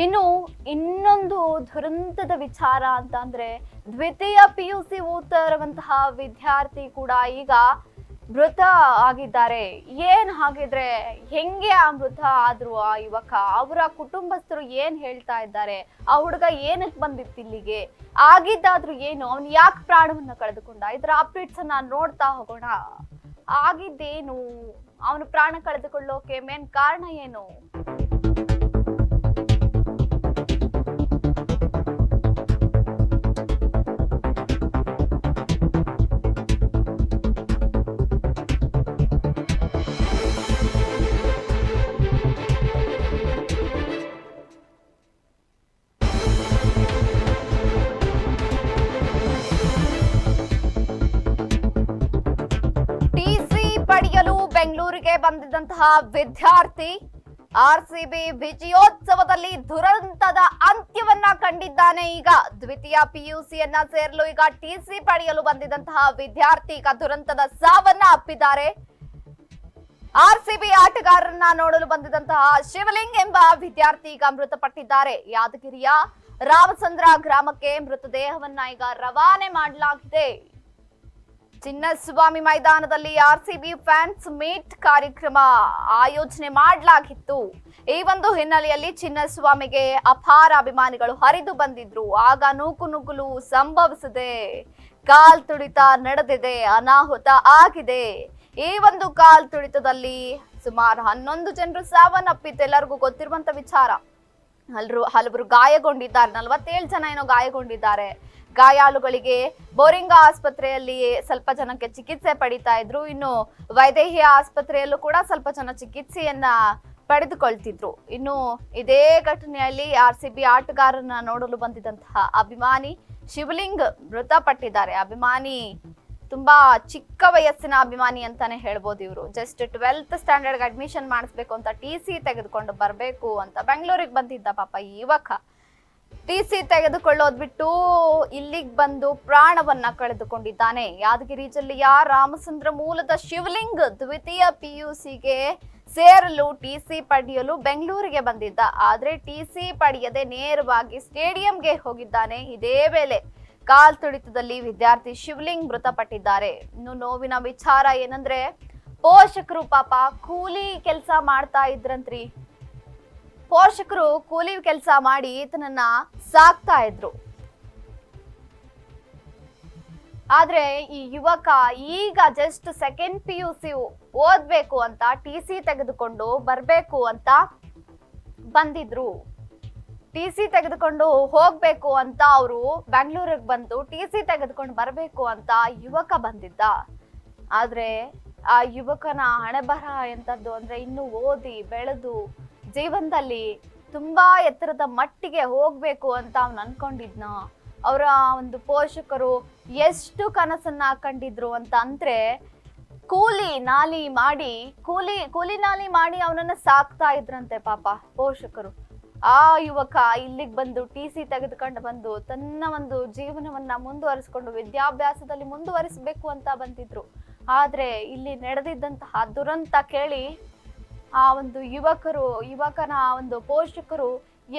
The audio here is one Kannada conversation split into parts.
ಇನ್ನು ಇನ್ನೊಂದು ದುರಂತದ ವಿಚಾರ ಅಂತ ಅಂದ್ರೆ ದ್ವಿತೀಯ ಪಿ ಯು ಸಿ ಓದ್ತಾ ವಿದ್ಯಾರ್ಥಿ ಕೂಡ ಈಗ ಮೃತ ಆಗಿದ್ದಾರೆ. ಏನ್ ಹಾಗಿದ್ರೆ ಹೆಂಗೆ ಆ ಮೃತ ಆದ್ರು ಆ ಯುವಕ? ಅವರ ಕುಟುಂಬಸ್ಥರು ಏನ್ ಹೇಳ್ತಾ ಇದ್ದಾರೆ? ಆ ಹುಡುಗ ಏನಕ್ಕೆ ಬಂದಿತ್ತು ಇಲ್ಲಿಗೆ? ಆಗಿದ್ದಾದ್ರೂ ಏನು? ಅವನು ಯಾಕೆ ಪ್ರಾಣವನ್ನ ಕಳೆದುಕೊಂಡ? ಇದರ ಅಪ್ಡೇಟ್ಸ್ ಅನ್ನ ನೋಡ್ತಾ ಹೋಗೋಣ. ಆಗಿದ್ದೇನು? ಅವನು ಪ್ರಾಣ ಕಳೆದುಕೊಳ್ಳೋಕೆ ಮೇನ್ ಕಾರಣ ಏನು? ಬೆಂಗಳೂರಿಗೆ ಬಂದಿದ್ದಂತಹ ವಿದ್ಯಾರ್ಥಿ ಆರ್ಸಿಬಿ ವಿಜಯೋತ್ಸವದಲ್ಲಿ ದುರಂತದ ಅಂತ್ಯವನ್ನ ಕಂಡಿದ್ದಾನೆ. ಈಗ ದ್ವಿತೀಯ ಪಿಯುಸಿಯನ್ನ ಸೇರಲು ಈಗ ಟಿಸಿ ಪಡೆಯಲು ಬಂದಿದ್ದಂತಹ ವಿದ್ಯಾರ್ಥಿ ಈಗ ದುರಂತದ ಸಾವನ್ನ ಅಪ್ಪಿದ್ದಾರೆ. ಆರ್ಸಿಬಿ ಆಟಗಾರರನ್ನ ನೋಡಲು ಬಂದಿದ್ದಂತಹ ಶಿವಲಿಂಗ್ ಎಂಬ ವಿದ್ಯಾರ್ಥಿ ಈಗ ಮೃತಪಟ್ಟಿದ್ದಾರೆ. ಯಾದಗಿರಿಯ ರಾಮಚಂದ್ರ ಗ್ರಾಮಕ್ಕೆ ಮೃತದೇಹವನ್ನ ಈಗ ರವಾನೆ ಮಾಡಲಾಗಿದೆ. ಚಿನ್ನಸ್ವಾಮಿ ಮೈದಾನದಲ್ಲಿ ಆರ್ಸಿಬಿ ಫ್ಯಾನ್ಸ್ ಮೀಟ್ ಕಾರ್ಯಕ್ರಮ ಆಯೋಜನೆ ಮಾಡಲಾಗಿತ್ತು. ಈ ಒಂದು ಹಿನ್ನೆಲೆಯಲ್ಲಿ ಚಿನ್ನಸ್ವಾಮಿಗೆ ಅಪಾರ ಅಭಿಮಾನಿಗಳು ಹರಿದು ಬಂದಿದ್ರು. ಆಗ ನೂಕು ನುಗ್ಗಲು ಸಂಭವಿಸಿದೆ. ಕಾಲ್ ತುಡಿತ ನಡೆದಿದೆ. ಅನಾಹುತ ಆಗಿದೆ. ಈ ಒಂದು ಕಾಲ್ ತುಡಿತದಲ್ಲಿ ಸುಮಾರು ಹನ್ನೊಂದು ಜನರು ಸಾವನ್ನಪ್ಪಿತ್ತು ಎಲ್ಲರಿಗೂ ಗೊತ್ತಿರುವಂತ ವಿಚಾರ. ಹಲರು ಹಲವರು ಗಾಯಗೊಂಡಿದ್ದಾರೆ. ನಲವತ್ತೇಳು ಜನ ಏನೋ ಗಾಯಗೊಂಡಿದ್ದಾರೆ. ಗಾಯಾಳುಗಳಿಗೆ ಬೋರಿಂಗ ಆಸ್ಪತ್ರೆಯಲ್ಲಿ ಸ್ವಲ್ಪ ಜನಕ್ಕೆ ಚಿಕಿತ್ಸೆ ಪಡಿತಾ ಇದ್ರು. ಇನ್ನು ವೈದೇಹಿ ಆಸ್ಪತ್ರೆಯಲ್ಲೂ ಕೂಡ ಸ್ವಲ್ಪ ಜನ ಚಿಕಿತ್ಸೆಯನ್ನ ಪಡೆದುಕೊಳ್ತಿದ್ರು. ಇನ್ನು ಇದೇ ಘಟನೆಯಲ್ಲಿ ಆರ್ ಸಿ ಬಿ ಆಟಗಾರನ ನೋಡಲು ಬಂದಿದ್ದಂತಹ ಅಭಿಮಾನಿ ಶಿವಲಿಂಗ್ ಮೃತಪಟ್ಟಿದ್ದಾರೆ. ಅಭಿಮಾನಿ ತುಂಬಾ ಚಿಕ್ಕ ವಯಸ್ಸಿನ ಅಭಿಮಾನಿ ಅಂತಾನೆ ಹೇಳ್ಬೋದು ಇವರು. ಜಸ್ಟ್ ಟ್ವೆಲ್ತ್ ಸ್ಟ್ಯಾಂಡರ್ಡ್ಗೆ ಅಡ್ಮಿಷನ್ ಮಾಡಿಸ್ಬೇಕು ಅಂತ ಟಿ ಸಿ ತೆಗೆದುಕೊಂಡು ಬರಬೇಕು ಅಂತ ಬೆಂಗಳೂರಿಗೆ ಬಂದಿದ್ದ ಪಾಪ ಯುವಕ. ಟಿ ಸಿ ತೆಗೆದುಕೊಳ್ಳೋದ್ ಬಿಟ್ಟು ಇಲ್ಲಿಗೆ ಬಂದು ಪ್ರಾಣವನ್ನ ಕಳೆದುಕೊಂಡಿದ್ದಾನೆ. ಯಾದಗಿರಿ ಜಿಲ್ಲೆಯ ರಾಮಚಂದ್ರ ಮೂಲದ ಶಿವಲಿಂಗ್ ದ್ವಿತೀಯ ಪಿಯುಸಿಗೆ ಸೇರಲು ಟಿ ಸಿ ಪಡೆಯಲು ಬೆಂಗಳೂರಿಗೆ ಬಂದಿದ್ದ. ಆದ್ರೆ ಟಿ ಸಿ ಪಡೆಯದೆ ನೇರವಾಗಿ ಸ್ಟೇಡಿಯಂಗೆ ಹೋಗಿದ್ದಾನೆ. ಇದೇ ವೇಳೆ ಕಾಲ್ ತುಳಿತದಲ್ಲಿ ವಿದ್ಯಾರ್ಥಿ ಶಿವಲಿಂಗ್ ಮೃತಪಟ್ಟಿದ್ದಾರೆ. ಇನ್ನು ನೋವಿನ ವಿಚಾರ ಏನಂದ್ರೆ, ಪೋಷಕರು ಪಾಪ ಕೂಲಿ ಕೆಲಸ ಮಾಡ್ತಾ ಇದ್ರಂತ್ರಿ. ಪೋಷಕರು ಕೂಲಿ ಕೆಲಸ ಮಾಡಿ ಈತನನ್ನ ಸಾಕ್ತಾ ಇದ್ರು. ಆದ್ರೆ ಈ ಯುವಕ ಈಗ just second P U C ಓದ್ಬೇಕು ಅಂತ ಟಿ ಸಿ ತೆಗೆದುಕೊಂಡು ಬರ್ಬೇಕು ಅಂತ ಬಂದಿದ್ರು. ಟಿ ಸಿ ತೆಗೆದುಕೊಂಡು ಹೋಗ್ಬೇಕು ಅಂತ ಅವರು ಬೆಂಗಳೂರಿಗೆ ಬಂದು ಟಿ ಸಿ ತೆಗೆದುಕೊಂಡು ಬರಬೇಕು ಅಂತ ಯುವಕ ಬಂದಿದ್ದ. ಆದ್ರೆ ಆ ಯುವಕನ ಹಣೆಬರಹ ಎಂಥದ್ದು ಅಂದ್ರೆ ಇನ್ನು ಓದಿ, ಬೆಳೆದು ಜೀವನದಲ್ಲಿ ತುಂಬಾ ಎತ್ತರದ ಮಟ್ಟಿಗೆ ಹೋಗ್ಬೇಕು ಅಂತ ಅವ್ನು ಅನ್ಕೊಂಡಿದ್ನ. ಅವರ ಒಂದು ಪೋಷಕರು ಎಷ್ಟು ಕನಸನ್ನ ಕಂಡಿದ್ರು ಅಂತ ಅಂದ್ರೆ ಕೂಲಿ ನಾಲಿ ಮಾಡಿ, ಕೂಲಿ ಕೂಲಿ ನಾಲಿ ಮಾಡಿ ಅವನನ್ನ ಸಾಕ್ತಾ ಇದ್ರಂತೆ ಪಾಪ ಪೋಷಕರು. ಆ ಯುವಕ ಇಲ್ಲಿಗೆ ಬಂದು ಟಿ ಸಿ ತೆಗೆದುಕೊಂಡು ಬಂದು ತನ್ನ ಒಂದು ಜೀವನವನ್ನ ಮುಂದುವರಿಸಿಕೊಂಡು ವಿದ್ಯಾಭ್ಯಾಸದಲ್ಲಿ ಮುಂದುವರಿಸಬೇಕು ಅಂತ ಬಂದಿದ್ರು. ಆದ್ರೆ ಇಲ್ಲಿ ನಡೆದಿದ್ದಂತಹ ದುರಂತ ಕೇಳಿ ಆ ಒಂದು ಯುವಕರು, ಯುವಕನ ಒಂದು ಪೋಷಕರು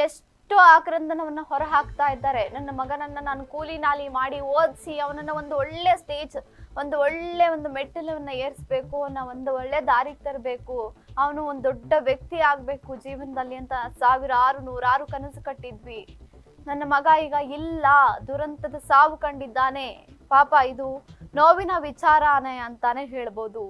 ಎಷ್ಟು ಆಕ್ರಂದನವನ್ನ ಹೊರ ಹಾಕ್ತಾ ಇದ್ದಾರೆ. ನನ್ನ ಮಗನನ್ನ ನಾನು ಕೂಲಿ ನಾಲಿ ಮಾಡಿ ಓದಿಸಿ ಅವನನ್ನ ಒಂದು ಒಳ್ಳೆ ಸ್ಟೇಜ್ ಒಂದು ಒಳ್ಳೆ ಒಂದು ಮೆಟ್ಟಿಲನ್ನ ಏರಿಸ್ಬೇಕು ಅನ್ನೋ ಒಂದು ಒಳ್ಳೆ ದಾರಿಗೆ ತರಬೇಕು, ಅವನು ಒಂದು ದೊಡ್ಡ ವ್ಯಕ್ತಿ ಆಗ್ಬೇಕು ಜೀವನದಲ್ಲಿ ಅಂತ ಸಾವಿರಾರು, ನೂರಾರು ಕನಸು ಕಟ್ಟಿದ್ವಿ. ನನ್ನ ಮಗ ಈಗ ಇಲ್ಲ, ದುರಂತದ ಸಾವು ಕಂಡಿದ್ದಾನೆ. ಪಾಪ ಇದು ನೋವಿನ ವಿಚಾರನೇ ಅಂತಾನೆ ಹೇಳ್ಬೋದು.